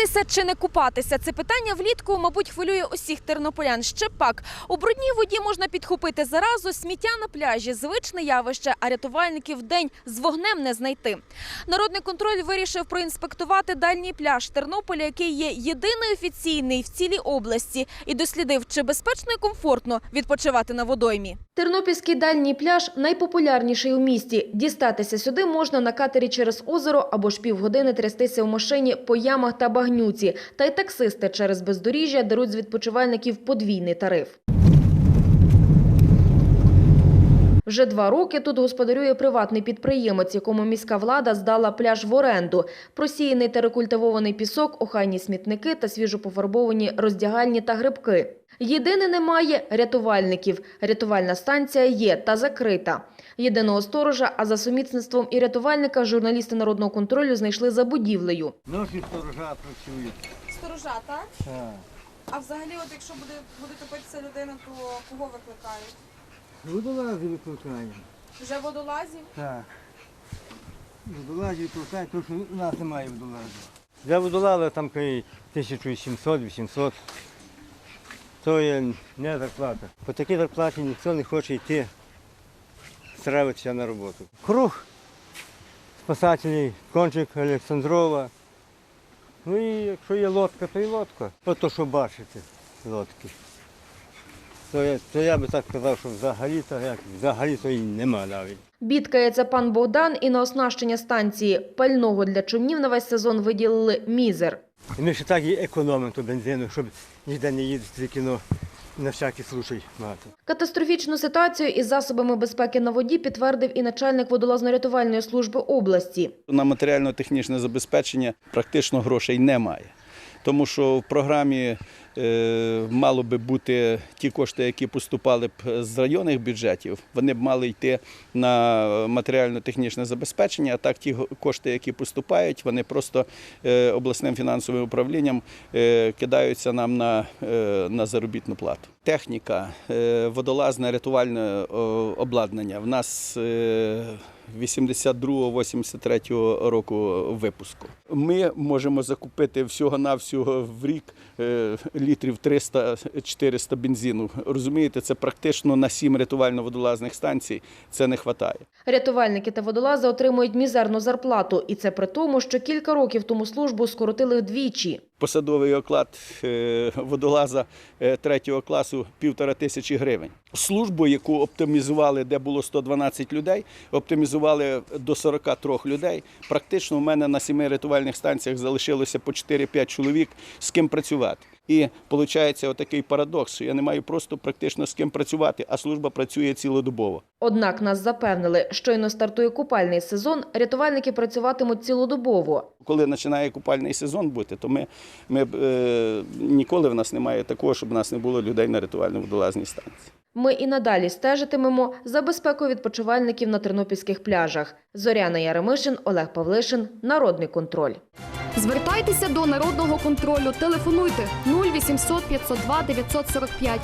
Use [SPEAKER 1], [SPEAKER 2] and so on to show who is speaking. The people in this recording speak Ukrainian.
[SPEAKER 1] Купатися чи не купатися? Це питання влітку, мабуть, хвилює усіх тернополян. Ще пак у брудній воді можна підхопити заразу, сміття на пляжі звичне явище, а рятувальників вдень з вогнем не знайти. Народний контроль вирішив проінспектувати дальній пляж Тернополя, який є єдиний офіційний в цілій області, і дослідив, чи безпечно і комфортно відпочивати на водоймі. Тернопільський дальній пляж найпопулярніший у місті. Дістатися сюди можна на катері через озеро або ж півгодини трястися в машині по ямах та багнюці. Та й таксисти через бездоріжжя деруть з відпочивальників подвійний тариф. Вже два роки тут господарює приватний підприємець, якому міська влада здала пляж в оренду. Просіяний та рекультивований пісок, охайні смітники та свіжопофарбовані роздягальні та грибки. Єдине немає рятувальників. Рятувальна станція є та закрита. Єдиного сторожа, а за сумісництвом і рятувальника журналісти народного контролю знайшли за будівлею.
[SPEAKER 2] Наші сторожа працюють.
[SPEAKER 3] Сторожа, так?
[SPEAKER 2] Так.
[SPEAKER 3] А взагалі, от якщо буде, буде топитися людина, то кого викликають?
[SPEAKER 2] Водолази викликаємо.
[SPEAKER 3] Вже водолазів?
[SPEAKER 2] Так. Водолазі викликають, тому що у нас немає водолазів. Для водолаза там 1700-800. То є не зарплата. По такій зарплаті ніхто не хоче йти стравитися на роботу. Круг спасателів, кончик Олександрова. Ну і якщо є лодка, то і лодка. От то, що бачите, лодки. То я, то я би так сказав, що взагалі то як взагалі то і нема навіть.
[SPEAKER 1] Бідкається пан Богдан і на оснащення станції. Пального для човнів на весь сезон виділили мізер.
[SPEAKER 2] І ми ще так і економимо ту бензину, щоб ніде не їздити, тільки ну, на всякий случай мати.
[SPEAKER 1] Катастрофічну ситуацію із засобами безпеки на воді підтвердив і начальник водолазно-рятувальної служби області.
[SPEAKER 4] На матеріально-технічне забезпечення практично грошей немає. Тому що в програмі е, мало би бути ті кошти, які поступали б з районних бюджетів, вони б мали йти на матеріально-технічне забезпечення. А так ті кошти, які поступають, вони просто е, обласним фінансовим управлінням е, кидаються нам на, на заробітну плату. Техніка, водолазне рятувальне обладнання. В нас е, 82-83 року випуску. Ми можемо закупити всього-навсього в рік е, літрів 300-400 бензину. Розумієте, це практично на 7 рятувально-водолазних станцій. Це не вистачає.
[SPEAKER 1] Рятувальники та водолази отримують мізерну зарплату. І це при тому, що кілька років тому службу скоротили вдвічі.
[SPEAKER 4] Посадовий оклад е, водолаза е, третього класу півтора тисячі гривень. Службу, яку оптимізували, де було 112 людей, оптимізували до 43 людей. Практично у мене на семи рятувальних станціях залишилося по 4-5 чоловік з ким працювати. І виходить отакий парадокс, що я не маю просто практично з ким працювати, а служба працює цілодобово.
[SPEAKER 1] Однак нас запевнили, щойно стартує купальний сезон, рятувальники працюватимуть цілодобово.
[SPEAKER 4] Коли починає купальний сезон бути, то ми, ми е, ніколи в нас немає такого, щоб в нас не було людей на рятувально-водолазній станції.
[SPEAKER 1] Ми і надалі стежитимемо за безпекою відпочивальників на тернопільських пляжах. Зоряна Яремишин, Олег Павлишин. Народний контроль.
[SPEAKER 5] Звертайтеся до народного контролю. Телефонуйте 0800 502 945